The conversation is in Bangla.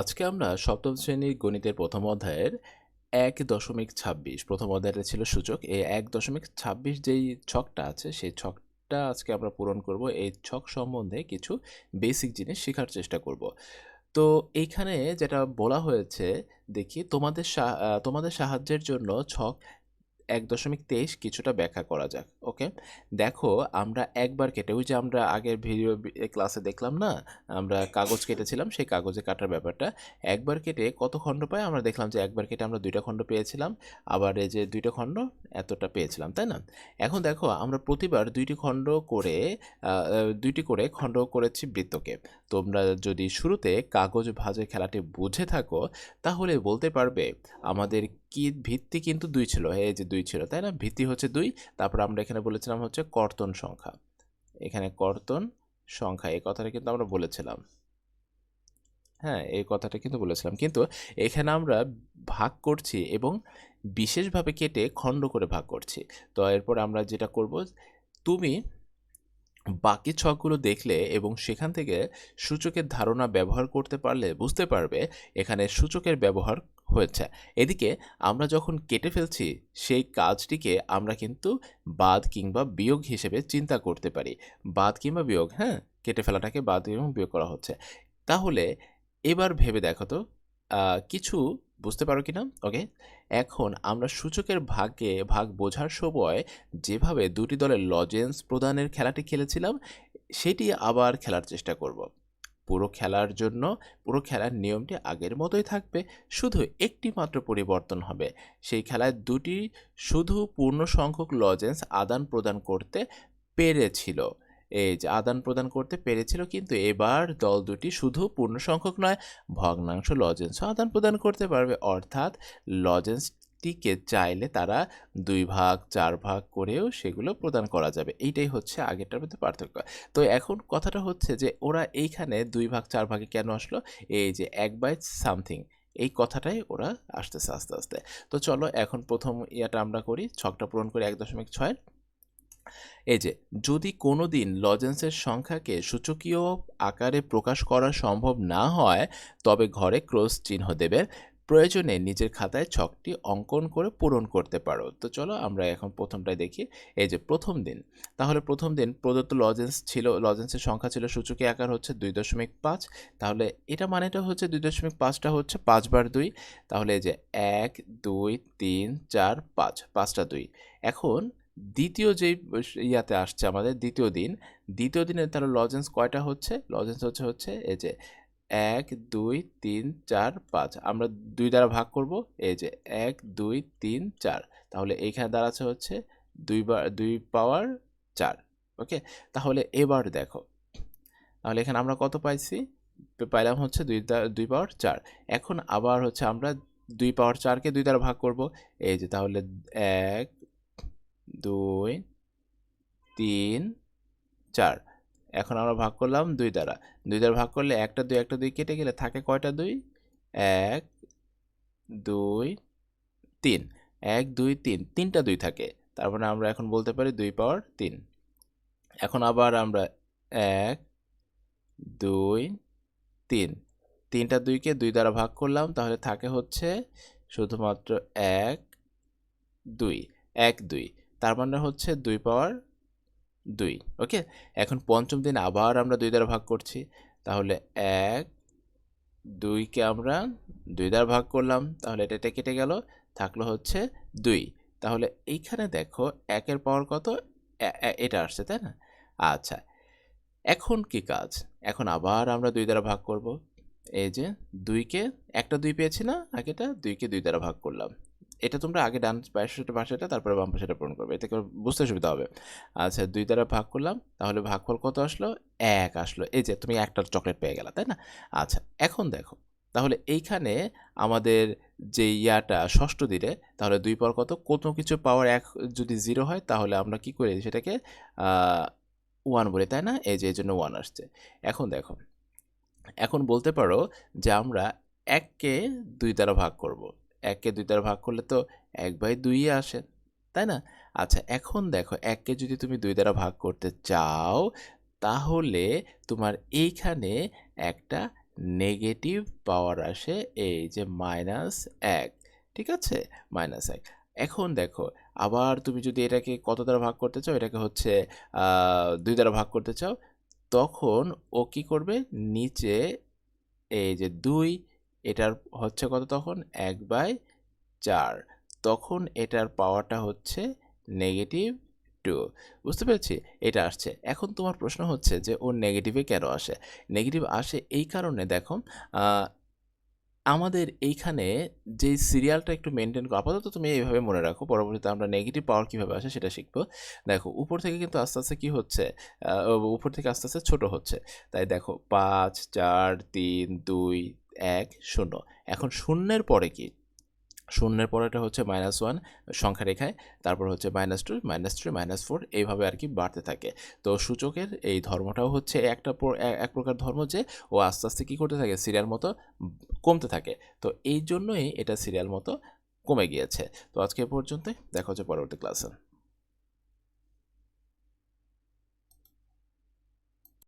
আজকে আমরা সপ্তম শ্রেণির গণিতের প্রথম অধ্যায়ের এক দশমিক ছাব্বিশ, প্রথম অধ্যায়টা ছিল সূচক। এই এক দশমিক ছাব্বিশ যেই ছকটা আছে, সেই ছকটা আজকে আমরা পূরণ করব। এই ছক সম্বন্ধে কিছু বেসিক জিনিস শেখার চেষ্টা করব। তো এইখানে যেটা বলা হয়েছে, দেখি তোমাদের তোমাদের সাহায্যের জন্য ছক এক দশমিক তেইশ কিছুটা ব্যাখ্যা করা যাক, ওকে? দেখো, আমরা একবার কেটে, ওই যে আমরা আগের ভিডিও ক্লাসে দেখলাম না, আমরা কাগজ কেটেছিলাম, সেই কাগজে কাটার ব্যাপারটা। একবার কেটে কত খণ্ড পাই আমরা দেখলাম যে একবার কেটে আমরা দুইটা খণ্ড পেয়েছিলাম, আবার এই যে দুইটা খণ্ড এতটা পেয়েছিলাম, তাই না? এখন দেখো, আমরা প্রতিবার দুইটি খণ্ড করে দুইটি করে খণ্ড করেছি বৃত্তকে। তোমরা যদি শুরুতে কাগজ ভাজে খেলাটি বুঝে থাকো, তাহলে বলতে পারবে, আমাদের কি ভিত্তি কিন্তু দুই ছিল, এই যে দুই ছিল, তাই না? ভিত্তি হচ্ছে দুই, তারপর আমরা এখানে বলেছিলাম হচ্ছে কর্তন সংখ্যা। এখানে কর্তন সংখ্যা, এই কথাটা কিন্তু আমরা বলেছিলাম। হ্যাঁ এই কথাটা কিন্তু বলেছিলাম। কিন্তু এখানে আমরা ভাগ করছি এবং বিশেষভাবে কেটে খণ্ড করে ভাগ করছি। তো এরপর আমরা যেটা করব, তুমি বাকি ছকগুলো দেখলে এবং সেখান থেকে সূচকের ধারণা ব্যবহার করতে পারলে বুঝতে পারবে, এখানে সূচকের ব্যবহার হয়েছে। এদিকে আমরা যখন কেটে ফেলছি, সেই কাজটিকে আমরা কিন্তু বাদ কিংবা বিয়োগ হিসেবে চিন্তা করতে পারি। বাদ কিংবা বিয়োগ হ্যাঁ? কেটে ফেলাটাকে বাদ এবং বিয়োগ করা হচ্ছে। তাহলে এবার ভেবে দেখো তো কিছু বুঝতে পারো কি না ওকে? এখন আমরা সূচকের ভাগে ভাগ বোঝার সময় যেভাবে দুটি দলের লজেন্স প্রদানের খেলাটি খেলেছিলাম, সেটি আবার খেলার চেষ্টা করব। পুরো খেলার জন্য, পুরো খেলার নিয়মটি আগের মতোই থাকবে, শুধু একটি মাত্র পরিবর্তন হবে। সেই খেলায় দুটি শুধু পূর্ণ সংখ্যক লজেন্স আদান প্রদান করতে পেরেছিল। এই যে আদান প্রদান করতে পেরেছিল কিন্তু এবার দল দুটি শুধু পূর্ণ সংখ্যক নয়, ভগ্নাংশ লজেন্সও আদান প্রদান করতে পারবে। অর্থাৎ লজেন্সটিকে চাইলে তারা দুই ভাগ, চার ভাগ করেও সেগুলো প্রদান করা যাবে। এইটাই হচ্ছে আগেরটার মধ্যে পার্থক্য। তো এখন কথাটা হচ্ছে যে, ওরা এইখানে দুই ভাগ, চার ভাগে কেন আসলো? এই যে এক বাই সামথিং এই কথাটাই ওরা আসতেছে আস্তে আস্তে। তো চলো এখন প্রথম ইয়াটা আমরা করি, ছকটা পূরণ করি এক দশমিক ছয় এই যে, যদি কোনো দিন লজেন্সের সংখ্যাকে সূচকীয় আকারে প্রকাশ করা সম্ভব না হয়, তবে ঘরে ক্রস চিহ্ন দেবে। প্রয়োজনে নিজের খাতায় ছকটি অঙ্কন করে পূরণ করতে পারো। তো চলো আমরা এখন প্রথমটাই দেখি। এই যে প্রথম দিন। তাহলে প্রথম দিন প্রদত্ত লজেন্স ছিল লজেন্সের সংখ্যা ছিল সূচকী আকার হচ্ছে দুই দশমিক পাঁচ। তাহলে এটা মানেটা হচ্ছে দুই দশমিক পাঁচটা হচ্ছে পাঁচবার দুই। তাহলে এই যে এক, দুই, তিন, চার, পাঁচ, পাঁচটা দুই। এখন দ্বিতীয় যেই ইয়াতে আসছে আমাদের দ্বিতীয় দিন, দ্বিতীয় দিনে তাহলে লজেন্স কয়টা হচ্ছে? লজেন্স হচ্ছে হচ্ছে এই যে এক, দুই, তিন, চার, পাঁচ। আমরা দুই দ্বারা ভাগ করব। এই যে এক, দুই, তিন, চার। তাহলে এইখানে দাঁড়াচ্ছে হচ্ছে দুইবার দুই পাওয়ার চার। ওকে? তাহলে এবার দেখো। তাহলে এখানে আমরা কত পাইছি? পাইলাম হচ্ছে দুই দুই পাওয়ার চার। এখন আবার হচ্ছে আমরা দুই পাওয়ার চারকে দুই দ্বারা ভাগ করব। এই যে তাহলে এক, দুই, তিন, চার। এখন আমরা ভাগ করলাম দুই দ্বারা। দুই দ্বারা ভাগ করলে একটা, দুই একটা, দুই কেটে গেলে থাকে কয়টা দুই? এক, দুই, তিন। এক, দুই, তিন। তিনটা দুই থাকে। তার মানে আমরা এখন বলতে পারি দুই পাওয়ার তিন। এখন আবার আমরা এক, দুই, তিন। তিনটা দুইকে দুই দ্বারা ভাগ করলাম, তাহলে থাকে হচ্ছে শুধুমাত্র এক, দুই। এক, দুই। তার মানে হচ্ছে দুই পাওয়ার দুই, ওকে? এখন পঞ্চম দিন আবার আমরা দুই দ্বারা ভাগ করছি। তাহলে এক দুইকে আমরা দুই দ্বারা ভাগ করলাম। তাহলে এটা এটা কেটে গেল, থাকল হচ্ছে দুই। তাহলে এইখানে দেখো একের পাওয়ার কত? এটা আসছে, তাই না? আচ্ছা এখন কি কাজ? এখন আবার আমরা দুই দ্বারা ভাগ করব। এই যে দুইকে একটা দুই পেয়েছি না আগেটা দুইকে দুই দ্বারা ভাগ করলাম। এটা তোমরা আগে ডান পাশেটা পাশেটা তারপরে বাম পাশেটা পূরণ করবে। এতে করে বুঝতে সুবিধা হবে। আচ্ছা দুই দ্বারা ভাগ করলাম, তাহলে ভাগফল কত আসলো? এক আসলো। এই যে, তুমি একটা চকলেট পেয়ে গেলা, তাই না? আচ্ছা এখন দেখো, তাহলে এইখানে আমাদের যে ইয়াটা ষষ্ঠ দিনে, তাহলে দুই পাওয়ার কত? কোনো কিছু পাওয়ার এক যদি জিরো হয়, তাহলে আমরা কি করি সেটাকে ওয়ান বলি, তাই না? এই যে, এই জন্য ওয়ান আসছে। এখন দেখো, এখন বলতে পারো যে আমরা এককে দুই দ্বারা ভাগ করব। এককে দুই দ্বারা ভাগ করলে তো এক বাই দুই আসে, তাই না? আচ্ছা এখন দেখো এককে যদি তুমি দুই দ্বারা ভাগ করতে চাও, তাহলে তোমার এইখানে একটা নেগেটিভ পাওয়ার আসে, এই যে মাইনাস এক, ঠিক আছে? মাইনাস এক। এখন দেখো, আবার তুমি যদি এটাকে কত দ্বারা ভাগ করতে চাও, এটাকে হচ্ছে দুই দ্বারা ভাগ করতে চাও, তখন ও কি করবে? নিচে এই যে দুই এটার হচ্ছে কত তখন? এক বাই চার। তখন এটার পাওয়ারটা হচ্ছে নেগেটিভ টু বুঝতে পেরেছি? এটা আসছে। এখন তোমার প্রশ্ন হচ্ছে যে, ও নেগেটিভে কেন আসে? নেগেটিভ আসে এই কারণে, দেখো আমাদের এইখানে যে সিরিয়ালটা একটু মেনটেন করো, আপাতত তুমি এইভাবে মনে রাখো, পরবর্তীতে আমরা নেগেটিভ পাওয়ার কীভাবে আসে সেটা শিখব। দেখো, উপর থেকে কিন্তু আস্তে আস্তে কী হচ্ছে? উপর থেকে আস্তে আস্তে ছোট হচ্ছে। তাই দেখো, পাঁচ, চার, তিন, দুই এক, শূন্য। এখন শূন্যের পরে কি? শূন্যের পরেটা হচ্ছে মাইনাস ওয়ান সংখ্যা রেখায় তারপর হচ্ছে minus two minus three minus four এইভাবে আর কি বাড়তে থাকে। তো সূচকের এই ধর্মটাও হচ্ছে একটা এক প্রকার ধর্ম যে, ও আস্তে আস্তে কী করতে থাকে? সিরিয়াল মতো কমতে থাকে। তো এই জন্যই এটা সিরিয়াল মতো কমে গিয়েছে। তো আজকে পর্যন্ত দেখা হচ্ছে পরবর্তী ক্লাসে